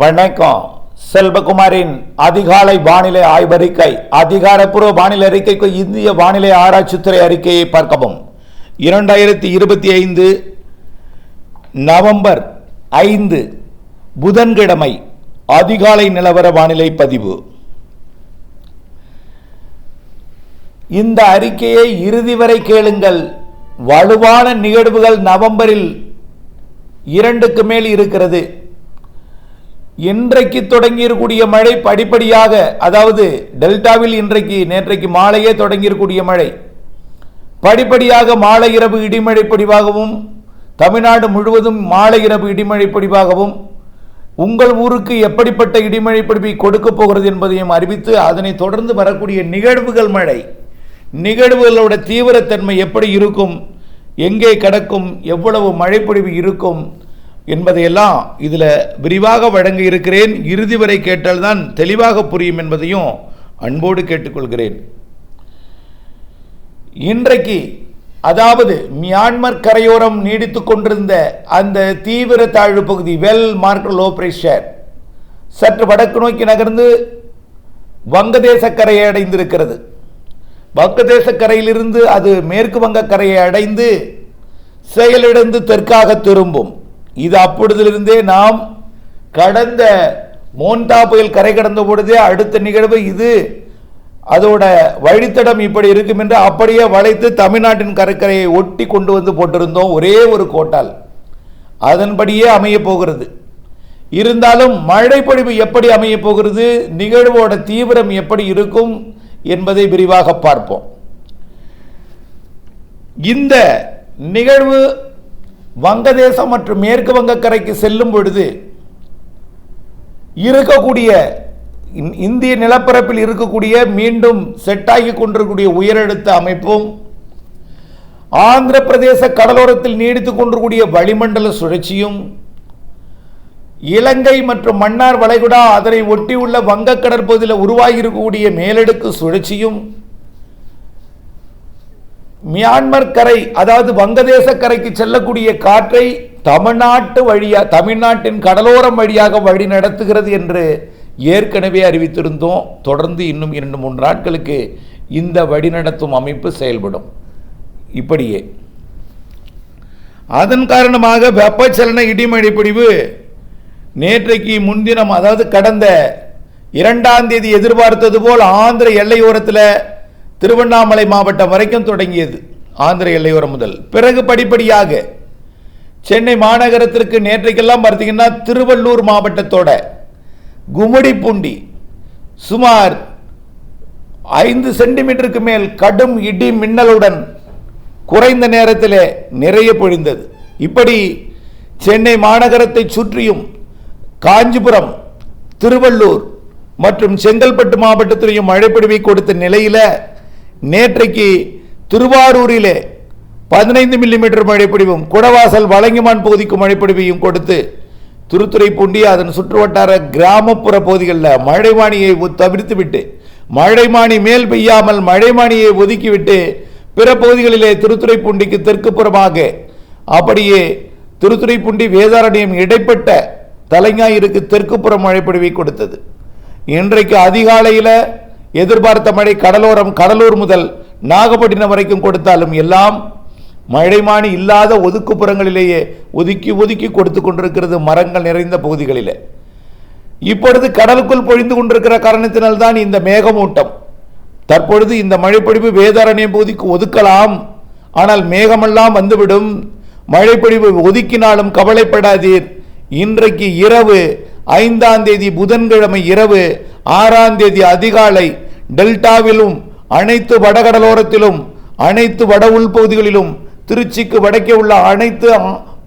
வணக்கம். செல்வகுமாரின் அதிகாலை வானிலை ஆய்வறிக்கை அதிகாரப்பூர்வ வானிலை அறிக்கைக்கு இந்திய வானிலை ஆராய்ச்சித்துறை அறிக்கையை பார்க்கவும். இரண்டாயிரத்தி இருபத்தி ஐந்து நவம்பர் ஐந்து புதன்கிழமை அதிகாலை நிலவர வானிலை பதிவு. இந்த அறிக்கையை இறுதி வரை கேளுங்கள். வலுவான நிகழ்வுகள் நவம்பரில் இரண்டுக்கு மேல் இருக்கிறது. இன்றைக்கு தொடங்கியிருக்கூடிய மழை படிப்படியாக அதாவது டெல்டாவில் இன்றைக்கு நேற்றைக்கு மாலையே தொடங்கியிருக்கூடிய மழை. படிப்படியாக மாலை இரவு இடிமழை பொடிவாகவும் தமிழ்நாடு முழுவதும் மாலை இரவு இடிமழை பொடிவாகவும் உங்கள் ஊருக்கு எப்படிப்பட்ட இடிமழை பொடிவை கொடுக்கப் போகிறது என்பதையும் அறிவித்து அதனை தொடர்ந்து வரக்கூடிய நிகழ்வுகள் மழை. நிகழ்வுகளோட தீவிரத்தன்மை எப்படி இருக்கும்? எங்கே கிடக்கும்? எவ்வளவு மழைப்பொழிவு இருக்கும்? என்பதையெல்லாம் இதில் விரிவாக வழங்க இருக்கிறேன். இறுதி வரை கேட்டால்தான் தெளிவாக புரியும் என்பதையும் அன்போடு கேட்டுக்கொள்கிறேன். இன்றைக்கு அதாவது மியான்மர் கரையோரம் நீடித்துக் கொண்டிருந்த அந்த தீவிர தாழ்வு பகுதி வெல் மார்க் லோ பிரஷர் சற்று வடக்கு நோக்கி நகர்ந்து வங்கதேச கரையை அடைந்திருக்கிறது. வங்கதேச கரையிலிருந்து அது மேற்கு வங்க கரையை அடைந்து செயலிழந்து தெற்காக திரும்பும். இது அப்பொழுதிலிருந்தே நாம் கடந்த மோன்டா புயல் கரை கடந்த பொழுதே அடுத்த நிகழ்வு இது. அதோட வழித்தடம் இப்படி இருக்கும் என்று அப்படியே வளைத்து தமிழ்நாட்டின் கடற்கரையை ஒட்டி கொண்டு வந்து போட்டிருந்தோம் ஒரே ஒரு கோட்டால். அதன்படியே அமைய போகிறது. இருந்தாலும் மழைப்பொழிவு எப்படி அமைய போகிறது நிகழ்வோட தீவிரம் எப்படி இருக்கும் என்பதை விரிவாக பார்ப்போம். இந்த நிகழ்வு வங்கதேசம் மற்றும் மேற்கு வங்கக்கரைக்கு செல்லும் பொழுது இருக்கக்கூடிய இந்- இந்திய நிலப்பரப்பில் இருக்கக்கூடிய மீண்டும் செட்டாகி கொண்டிருக்கக்கூடிய உயரழுத்த அமைப்பும் ஆந்திர பிரதேச கடலோரத்தில் நீடித்துக் கொண்டிருக்கூடிய வளிமண்டல சுழற்சியும் இலங்கை மற்றும் மன்னார் வளைகுடா அதனை ஒட்டியுள்ள வங்கக் கடற்பகுதியில் உருவாகி இருக்கக்கூடிய மேலடுக்கு சுழற்சியும் மியான்மர் கரை அதாவது வங்கதேச கரைக்கு செல்லக்கூடிய காற்றை தமிழ்நாட்டு வழியாக தமிழ்நாட்டின் கடலோரம் வழியாக வழி நடத்துகிறது என்று ஏற்கனவே அறிவித்திருந்தோம். தொடர்ந்து இன்னும் இரண்டு மூன்று நாட்களுக்கு இந்த வழிநடத்தும் அமைப்பு செயல்படும். இப்படியே. அதன் காரணமாக வெப்பச்சலன இடிமழை பிடிவு நேற்றைக்கு முன்தினம் அதாவது கடந்த இரண்டாம் தேதி எதிர்பார்த்தது போல் ஆந்திர எல்லையோரத்தில் திருவண்ணாமலை மாவட்டம் வரைக்கும் தொடங்கியது ஆந்திர எல்லையோரம் முதல். பிறகு படிப்படியாக சென்னை மாநகரத்திற்கு நேற்றைக்கெல்லாம் பார்த்தீங்கன்னா திருவள்ளூர் மாவட்டத்தோட கும்மிடிப்பூண்டி சுமார் ஐந்து சென்டிமீட்டருக்கு மேல் கடும் இடி மின்னலுடன் குறைந்த நேரத்தில் நிறைய பொழிந்தது. இப்படி சென்னை மாநகரத்தை சுற்றியும் காஞ்சிபுரம் திருவள்ளூர் மற்றும் செங்கல்பட்டு மாவட்டத்திலையும் மழைப்பொழிவை கொடுத்த நிலையில் நேற்றைக்கு திருவாரூரிலே பதினைந்து மில்லிமீட்டர் மழைப்பொழிவும் குடவாசல் வழங்கிமான் பகுதிக்கு மழைப்பொழிவையும் கொடுத்து திருத்துறைப்பூண்டி அதன் சுற்றுவட்டார கிராமப்புற பகுதிகளில் மழைமானியை தவிர்த்துவிட்டு மழைமானி மேல் பெய்யாமல் மழைமானியை ஒதுக்கிவிட்டு பிற பகுதிகளிலே திருத்துறைப்பூண்டிக்கு தெற்கு புறமாக அப்படியே திருத்துறைப்பூண்டி வேதாரண்யம் இடைப்பட்ட தலைஞாயிற்கு தெற்கு புறம் மழைப்பொழிவை கொடுத்தது. இன்றைக்கு அதிகாலையில் எதிர்பார்த்த மழை கடலோரம் கடலூர் முதல் நாகப்பட்டினம் வரைக்கும் கொடுத்தாலும் எல்லாம் மழைமானி இல்லாத ஒதுக்குப்புறங்களிலேயே ஒதுக்கி ஒதுக்கி கொடுத்து கொண்டிருக்கிறது மரங்கள் நிறைந்த பகுதிகளில். இப்பொழுது கடலுக்குள் பொழிந்து கொண்டிருக்கிற காரணத்தினால்தான் இந்த மேகமூட்டம். தற்பொழுது இந்த மழைப்பொழிவு வேதாரண்யம் பகுதிக்கு ஒதுக்கலாம். ஆனால் மேகமெல்லாம் வந்துவிடும். மழைப்பொழிவு ஒதுக்கினாலும் கவலைப்படாதீர். இன்றைக்கு இரவு ஐந்தாம் தேதி புதன்கிழமை இரவு ஆறாம் தேதி அதிகாலை டெல்டாவிலும் அனைத்து வடகடலோரத்திலும் அனைத்து வட உள்பகுதிகளிலும் திருச்சிக்கு வடக்கே உள்ள அனைத்து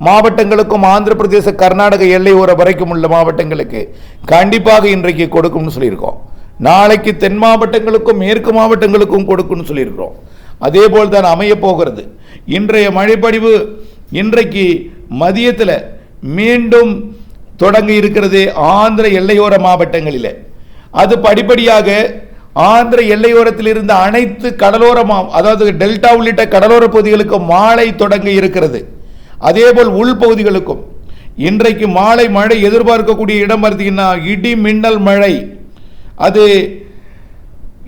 மாவட்டங்களுக்கும் ஆந்திர பிரதேச கர்நாடக எல்லையோர வரைக்கும் உள்ள மாவட்டங்களுக்கு கண்டிப்பாக இன்றைக்கு கொடுக்கும்னு சொல்லியிருக்கோம். நாளைக்கு தென் மாவட்டங்களுக்கும் மேற்கு மாவட்டங்களுக்கும் கொடுக்கும்னு சொல்லியிருக்கிறோம். அதே போல் தான் அமைய போகிறது. இன்றைய மழைப்படிவு இன்றைக்கு மதியத்தில் மீண்டும் தொடங்கி இருக்கிறது ஆந்திர எல்லையோர மாவட்டங்களில். அது படிப்படியாக ஆந்திர எல்லையோரத்தில் இருந்த அனைத்து கடலோர மா- அதாவது டெல்டா உள்ளிட்ட கடலோர பகுதிகளுக்கு மாலை தொடங்க இருக்கிறது. அதேபோல் உள்பகுதிகளுக்கும் இன்றைக்கு மாலை மழை எதிர்பார்க்கக்கூடிய இடம் பார்த்தீங்கன்னா இடி மின்னல் மழை. அது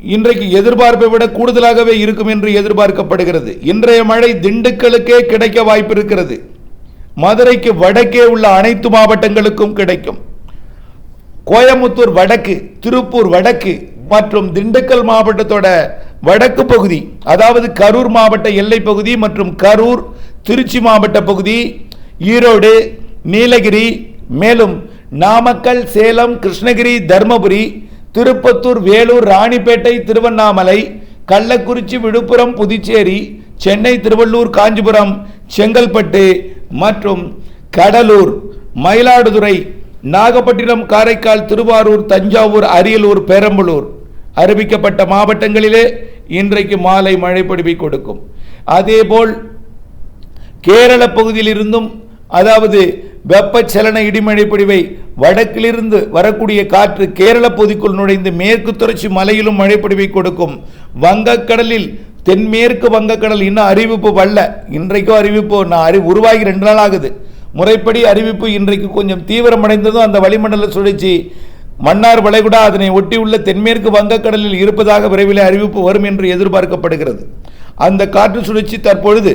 இன்றைக்கு எதிர்பார்ப்பை விட கூடுதலாகவே இருக்கும் என்று எதிர்பார்க்கப்படுகிறது. இன்றைய மழை திண்டுக்கலுக்கே கிடைக்க வாய்ப்பு இருக்கிறது. மதுரைக்கு வடக்கே உள்ள அனைத்து மாவட்டங்களுக்கும் கிடைக்கும். கோயம்புத்தூர் வடக்கு திருப்பூர் வடக்கு மற்றும் திண்டுக்கல் மாவட்டத்தோட வடக்கு பகுதி அதாவது கரூர் மாவட்ட எல்லை பகுதி மற்றும் கரூர் திருச்சி மாவட்ட பகுதி ஈரோடு நீலகிரி மேலும் நாமக்கல் சேலம் கிருஷ்ணகிரி தர்மபுரி திருப்பத்தூர் வேலூர் ராணிப்பேட்டை திருவண்ணாமலை கள்ளக்குறிச்சி விழுப்புரம் புதுச்சேரி சென்னை திருவள்ளூர் காஞ்சிபுரம் செங்கல்பட்டு மற்றும் கடலூர் மயிலாடுதுறை நாகப்பட்டினம் காரைக்கால் திருவாரூர் தஞ்சாவூர் அரியலூர் பெரம்பலூர் அறிவிக்கப்பட்ட மாவட்டங்களிலே இன்றைக்கு மாலை மழை பொழிவை கொடுக்கும். அதேபோல் கேரள பகுதியிலிருந்தும் அதாவது வெப்பச்சலன இடிமழை பொழிவை வடக்கிலிருந்து வரக்கூடிய காற்று கேரள பகுதிக்குள் நுழைந்து மேற்கு தொடர்ச்சி மலையிலும் மழை பொழிவை கொடுக்கும். வங்கக்கடலில் தென்மேற்கு வங்கக்கடல் இன்னும் அறிவிப்பு வரல. இன்றைக்கும் அறிவிப்பு நான் அறி உருவாகி ரெண்டு நாள் ஆகுது. முறைப்படி அறிவிப்பு இன்றைக்கு கொஞ்சம் தீவிரமடைந்ததும் அந்த வளிமண்டல சுழற்சி மன்னார் வளைகுடா அதனை ஒட்டியுள்ள தென்மேற்கு வங்கக்கடலில் இருப்பதாக விரைவில் அறிவிப்பு வரும் என்று எதிர்பார்க்கப்படுகிறது. அந்த காற்று சுழற்சி தற்பொழுது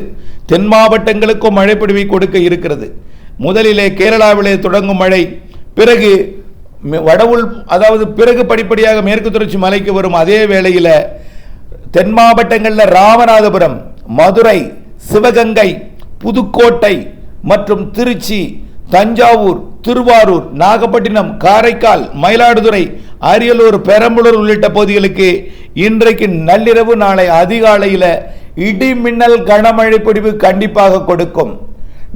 தென் மாவட்டங்களுக்கும் மழைப்பிடிவை கொடுக்க இருக்கிறது. முதலிலே கேரளாவிலே தொடங்கும் மழை பிறகு வடவுள் அதாவது பிறகு படிப்படியாக மேற்கு தொடர்ச்சி மலைக்கு வரும் அதே வேளையில் தென் மாவட்டங்களில் ராமநாதபுரம் மதுரை சிவகங்கை புதுக்கோட்டை மற்றும் திருச்சி தஞ்சாவூர் திருவாரூர் நாகப்பட்டினம் காரைக்கால் மயிலாடுதுறை அரியலூர் பெரம்பலூர் உள்ளிட்ட பகுதிகளுக்கு இன்றைக்கு நள்ளிரவு நாளை அதிகாலையில் இடி மின்னல் கனமழை பொழிவு கண்டிப்பாக கொடுக்கும்.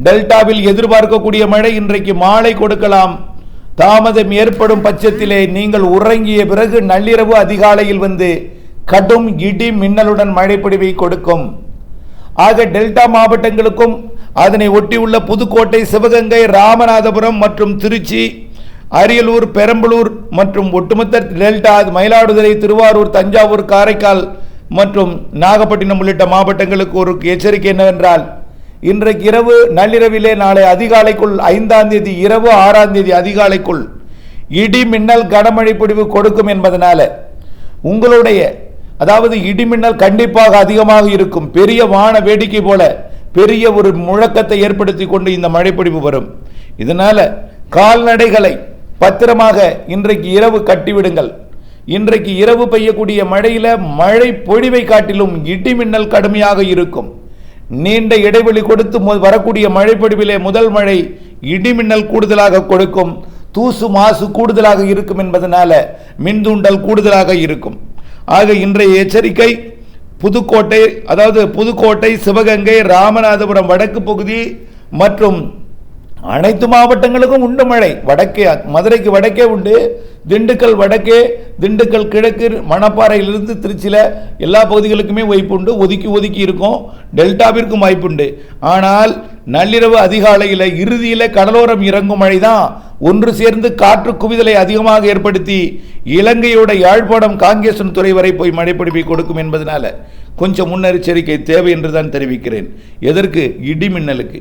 டெல்டாவில் எதிர்பார்க்கக்கூடிய மழை இன்றைக்கு மாலை கொடுக்கலாம். தாமதம் ஏற்படும் பட்சத்திலே நீங்கள் உறங்கிய பிறகு நள்ளிரவு அதிகாலையில் வந்து கடும் இடி மின்னலுடன் மழை பொழிவை கொடுக்கும். ஆக டெல்டா மாவட்டங்களுக்கும் அதனை ஒட்டியுள்ள புதுக்கோட்டை சிவகங்கை ராமநாதபுரம் மற்றும் திருச்சி அரியலூர் பெரம்பலூர் மற்றும் ஒட்டுமொத்த டெல்டா மயிலாடுதுறை திருவாரூர் தஞ்சாவூர் காரைக்கால் மற்றும் நாகப்பட்டினம் உள்ளிட்ட மாவட்டங்களுக்கு ஒரு எச்சரிக்கை என்னவென்றால் இன்றைக்கு இரவு நள்ளிரவிலே நாளை அதிகாலைக்குள் ஐந்தாம் தேதி இரவு ஆறாம் தேதி அதிகாலைக்குள் இடி மின்னல் கனமழை பொழிவு கொடுக்கும் என்பதனால உங்களுடைய அதாவது இடிமின்னல் கண்டிப்பாக அதிகமாக இருக்கும். பெரிய வான வேடிக்கை போல பெரிய ஒரு முழக்கத்தை ஏற்படுத்தி கொண்டு இந்த மழைப்பிடிப்பு வரும். இதனால கால்நடைகளை பத்திரமாக இன்றைக்கு இரவு கட்டிவிடுங்கள். இன்றைக்கு இரவு பெய்யக்கூடிய மழையில மழை பொழிவை காட்டிலும் இடிமின்னல் கடுமையாக இருக்கும். நீண்ட இடைவெளி கொடுத்து வரக்கூடிய மழைப்பொடிவிலே முதல் மழை இடிமின்னல் கூடுதலாக கொடுக்கும். தூசு மாசு கூடுதலாக இருக்கும் என்பதனால மின்தூண்டல் கூடுதலாக இருக்கும். ஆக இன்றைய எச்சரிக்கை புதுக்கோட்டை அதாவது புதுக்கோட்டை சிவகங்கை ராமநாதபுரம் வடக்கு பகுதி மற்றும் அனைத்து மாவட்டங்களுக்கும் உண்டு மழை. வடக்கே மதுரைக்கு வடக்கே உண்டு திண்டுக்கல் வடக்கே திண்டுக்கல் கிழக்கு மணப்பாறையிலிருந்து திருச்சியில் எல்லா பகுதிகளுக்குமே வாய்ப்புண்டு. ஒதுக்கி ஒதுக்கி இருக்கும். டெல்டாவிற்கும் வாய்ப்புண்டு. ஆனால் நள்ளிரவு அதிகாலையில் இறுதியில் கடலோரம் இறங்கும் மழை தான் ஒன்று சேர்ந்து காற்று குவிதலை அதிகமாக ஏற்படுத்தி இலங்கையோட யாழ்ப்பாணம் காங்கேசன் துறை வரை போய் மழைப்பிடிப்பை கொடுக்கும் என்பதனால கொஞ்சம் முன்னெச்சரிக்கை தேவை என்று தான் தெரிவிக்கிறேன். எதற்கு? இடிமின்னலுக்கு.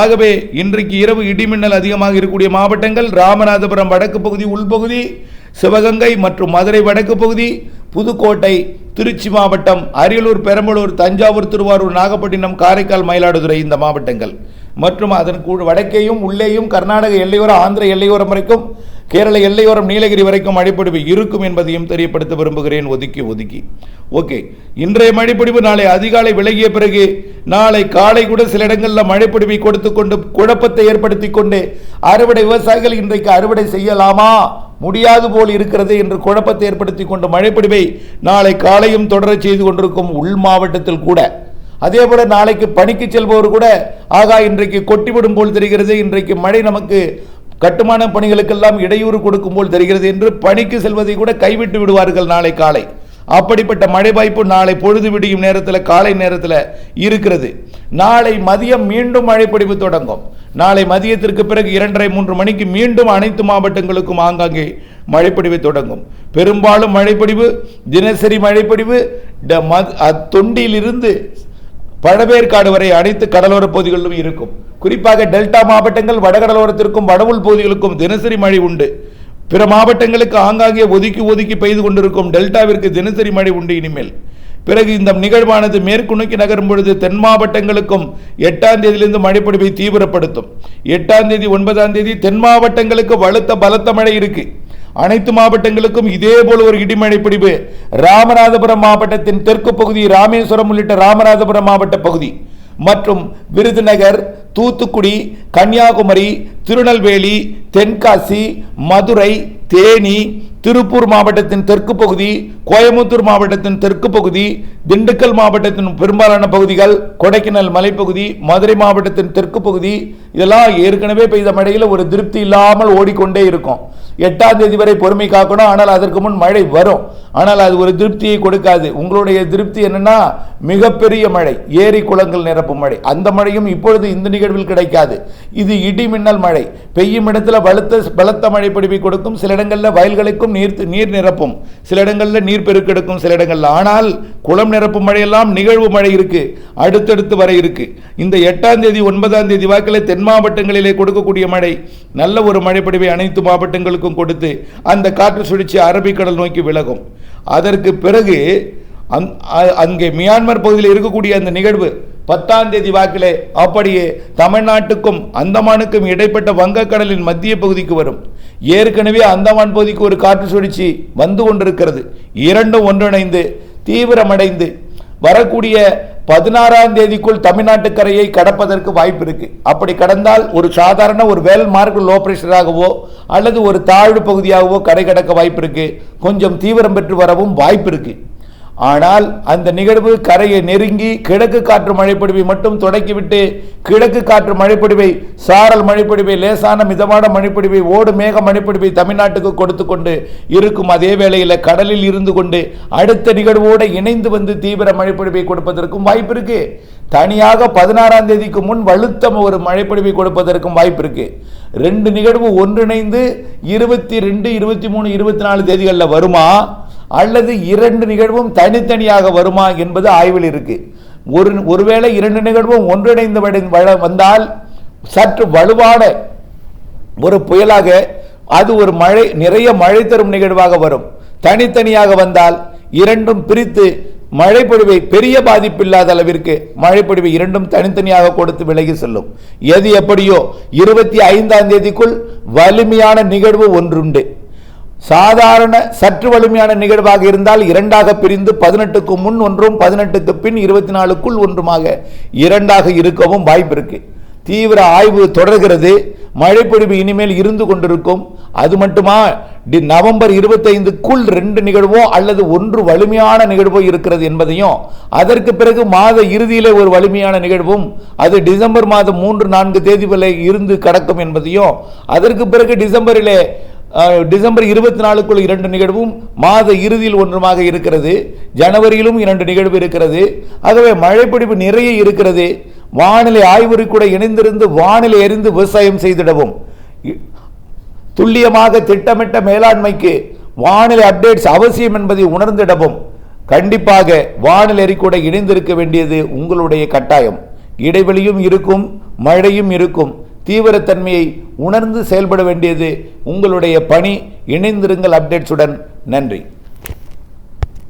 ஆகவே இன்றைக்கு இரவு இடிமின்னல் அதிகமாக இருக்கக்கூடிய மாவட்டங்கள் ராமநாதபுரம் வடக்கு பகுதி உள்பகுதி சிவகங்கை மற்றும் மதுரை வடக்கு பகுதி புதுக்கோட்டை திருச்சி மாவட்டம் அரியலூர் பெரம்பலூர் தஞ்சாவூர் திருவாரூர் நாகப்பட்டினம் காரைக்கால் மயிலாடுதுறை இந்த மாவட்டங்கள். மற்றும் அதன் கூ வடக்கேயும் உள்ளேயும் கர்நாடக எல்லையோரம் ஆந்திர எல்லையோரம் வரைக்கும் கேரள எல்லையோரம் நீலகிரி வரைக்கும் மழைப்பொழிவு இருக்கும் என்பதையும் தெரியப்படுத்த விரும்புகிறேன். ஒதுக்கி ஒதுக்கி. ஓகே. இன்றைய மழைப்பொழிவு நாளை அதிகாலை விலகிய பிறகு நாளை காலை கூட சில இடங்களில் மழைப்பொழிவை கொடுத்து கொண்டு குழப்பத்தை ஏற்படுத்தி கொண்டு அறுவடை விவசாயிகள் இன்றைக்கு அறுவடை செய்யலாமா? முடியாது போல் இருக்கிறது என்று குழப்பத்தை ஏற்படுத்தி கொண்டு மழைப்பொழிவை நாளை காலையும் தொடரச் செய்து கொண்டிருக்கும் உள் மாவட்டத்தில் கூட அதே போல நாளைக்கு பணிக்கு செல்பவர் கூட ஆகா இன்றைக்கு கொட்டிவிடும் போல் தெரிகிறது. இன்றைக்கு மழை நமக்கு கட்டுமான பணிகளுக்கெல்லாம் இடையூறு கொடுக்கும் போல் தெரிகிறது என்று பணிக்கு செல்வதை கூட கைவிட்டு விடுவார்கள் நாளை காலை. அப்படிப்பட்ட மழை வாய்ப்பு நாளை பொழுது விடியும் நேரத்தில் காலை நேரத்தில் இருக்கிறது. நாளை மதியம் மீண்டும் மழைப்பொழிவு தொடங்கும். நாளை மதியத்திற்கு பிறகு இரண்டரை மூன்று மணிக்கு மீண்டும் அனைத்து மாவட்டங்களுக்கும் ஆங்காங்கே மழைப்பொழிவு தொடங்கும். பெரும்பாலும் மழைப்பொழிவு தினசரி மழைப்பொழிவு ட- தொண்டியிலிருந்து பழவேற்காடு வரை அனைத்து கடலோர பகுதிகளிலும் இருக்கும். குறிப்பாக டெல்டா மாவட்டங்கள் வடகடலோரத்திற்கும் வடவுள் பகுதிகளுக்கும் தினசரி மழை உண்டு. பிற மாவட்டங்களுக்கு ஆங்காங்கே ஒதுக்கி ஒதுக்கி பெய்து கொண்டிருக்கும் டெல்டாவிற்கு தினசரி மழை உண்டு இனிமேல். பிறகு இந்த நிகழ்வானது மேற்கு நோக்கி நகரும் பொழுது தென் மாவட்டங்களுக்கும் எட்டாம் தேதியிலிருந்து மழைப்பொழிவை தீவிரப்படுத்தும். எட்டாம் தேதி ஒன்பதாம் தேதி தென் மாவட்டங்களுக்கு வலுத்த பலத்த மழை இருக்குது அனைத்து மாவட்டங்களுக்கும் இதே போல ஒரு இடிமழை பிடிப்பு ராமநாதபுரம் மாவட்டத்தின் தெற்கு பகுதி ராமேஸ்வரம் உள்ளிட்ட ராமநாதபுரம் மாவட்ட பகுதி மற்றும் விருதுநகர் தூத்துக்குடி கன்னியாகுமரி திருநெல்வேலி தென்காசி மதுரை தேனி திருப்பூர் மாவட்டத்தின் தெற்கு பகுதி கோயமுத்தூர் மாவட்டத்தின் தெற்கு பகுதி திண்டுக்கல் மாவட்டத்தின் பெரும்பாலான பகுதிகள் கொடைக்கானல் மலைப்பகுதி மதுரை மாவட்டத்தின் தெற்கு பகுதி. இதெல்லாம் ஏற்கனவே பெய்த மழையில் ஒரு திருப்தி இல்லாமல் ஓடிக்கொண்டே இருக்கும். எட்டாம் தேதி வரை பொறுமை காக்கணும். ஆனால் அதற்கு முன் மழை வரும். ஆனால் அது ஒரு திருப்தியை கொடுக்காது. உங்களுடைய திருப்தி என்னன்னா மிகப்பெரிய மழை. ஏரி குளங்கள் நிரப்பும் மழை. அந்த மழையும் இப்பொழுது இந்த நிகழ்வில் கிடைக்காது. இது இடி மின்னல் மழை. பெய்யும் இடத்துல பலத்த பலத்த மழை பிடிப்பை கொடுக்கும். சில இடங்களில் வயல்களுக்கும் நீர் நீர் நிரப்பும். சில இடங்களில் நீர் பெருக்கெடுக்கும் சில இடங்களில். ஆனால் குளம் நிரப்பும் மழையெல்லாம் நிகழ்வு மழை இருக்கு. அடுத்தடுத்து வர இருக்கு. இந்த எட்டாம் தேதி ஒன்பதாம் தேதி வாக்கில் தென் மாவட்டங்களிலே கொடுக்கக்கூடிய மழை. நல்ல ஒரு மழைப்படிவை அனைத்து மாவட்டங்களுக்கும் கொடுத்து அந்த காற்று சுழற்சி அரபிக்கடல் நோக்கி விலகும். அதற்கு பிறகு அங்கே மியான்மர் பகுதியில் இருக்கக்கூடிய அந்த நிகழ்வு பத்தாம் தேதி வாக்கிலே அப்படியே தமிழ்நாட்டுக்கும் அந்தமானுக்கும் இடைப்பட்ட வங்கக்கடலின் மத்திய பகுதிக்கு வரும். ஏற்கனவே அந்தமான் பகுதிக்கு ஒரு காற்று சுழற்சி வந்து கொண்டிருக்கிறது. இரண்டும் ஒன்றிணைந்து தீவிரமடைந்து வரக்கூடிய பதினாறாம் தேதிக்குள் தமிழ்நாட்டு கரையை கடப்பதற்கு வாய்ப்பு இருக்கு அப்படி கடந்தால் ஒரு சாதாரண ஒரு வேல் மார்க் லோ பிரஷராகவோ அல்லது ஒரு தாழ்வு பகுதியாகவோ கரை கடக்க வாய்ப்பு இருக்கு கொஞ்சம் தீவிரம் பெற்று வரவும் வாய்ப்பு இருக்கு ஆனால் அந்த நிகழ்வு கரையை நெருங்கி கிழக்கு காற்று மழைப்பொடிவை மட்டும் தொடக்கிவிட்டு கிழக்கு காற்று மழைப்பொடிவை சாரல் மழைப்பொடிவை லேசான மிதமான மழைப்பொடிவை ஓடு மேக மழைப்பொடிவை தமிழ்நாட்டுக்கு கொடுத்து கொண்டு இருக்கும் அதே வேளையில் கடலில் இருந்து கொண்டு அடுத்த நிகழ்வோடு இணைந்து வந்து தீவிர மழைப்பொடிவை கொடுப்பதற்கும் வாய்ப்பு இருக்கு. தனியாக பதினாறாம் தேதிக்கு முன் வலுத்தம் ஒரு மழைப்பொழிவை கொடுப்பதற்கும் வாய்ப்பு இருக்கு. ரெண்டு நிகழ்வு ஒன்றிணைந்து இருபத்தி ரெண்டு இருபத்தி மூணு இருபத்தி நாலு தேதிகளில் வருமா? அல்லது இரண்டு நிகழ்வும் தனித்தனியாக வருமா என்பது ஆய்வில் இருக்கு. ஒரு ஒருவேளை இரண்டு நிகழ்வும் ஒன்றிணைந்து வந்தால் சற்று வலுவான ஒரு புயலாக அது ஒரு மழை நிறைய மழை தரும் நிகழ்வாக வரும். தனித்தனியாக வந்தால் இரண்டும் பிரித்து மழைப்பொழிவை பெரிய பாதிப்பில்லாத அளவிற்கு மழைப்பொழிவை இரண்டும் தனித்தனியாக கொடுத்து விலகி செல்லும். எது எப்படியோ இருபத்தி ஐந்தாம் தேதிக்குள் வலிமையான நிகழ்வு ஒன்றுண்டு. சாதாரண சற்று வலிமையான நிகழ்வாக இருந்தால் இரண்டாக பிரிந்து பதினெட்டுக்கு முன் ஒன்றும் பதினெட்டுக்கு பின் இருபத்தி நாலுக்குள் ஒன்றுமாக இரண்டாக இருக்கவும் வாய்ப்பு இருக்கு தீவிர ஆய்வு தொடர்கிறது. மழைப்பொழிவு இனிமேல் இருந்து கொண்டிருக்கும். அது மட்டுமா? டி- நவம்பர் இருபத்தைந்துக்குள் ரெண்டு நிகழ்வோ அல்லது ஒன்று வலிமையான நிகழ்வோ இருக்கிறது என்பதையும் அதற்கு பிறகு மாத இறுதியிலே ஒரு வலிமையான நிகழ்வும் அது டிசம்பர் மாதம் மூன்று நான்கு தேதி வரை இருந்து கடக்கும் என்பதையும் அதற்கு பிறகு டிசம்பரிலே டிசம்பர் இருபத்தி நாலுக்குள் இரண்டு நிகழ்வும் மாத இறுதியில் ஒன்றுமாக இருக்கிறது. ஜனவரியிலும் இரண்டு நிகழ்வு இருக்கிறது. ஆகவே மழைப்பிடிப்பு நிறைய இருக்கிறது. வானிலை ஆய்வுரை கூட இணைந்திருந்து வானிலை அறிந்து விவசாயம் செய்திடவும். துல்லியமாக திட்டமிட்ட மேலாண்மைக்கு வானிலை அப்டேட்ஸ் அவசியம் என்பதை உணர்ந்திடவும். கண்டிப்பாக வானிலை அறிக்கூட இணைந்திருக்க வேண்டியது உங்களுடைய கட்டாயம். இடைவெளியும் இருக்கும் மழையும் இருக்கும். தீவிரத்தன்மையை உணர்ந்து செயல்பட வேண்டியது உங்களுடைய பணி. இணைந்திருங்கள் அப்டேட்ஸுடன் நன்றி.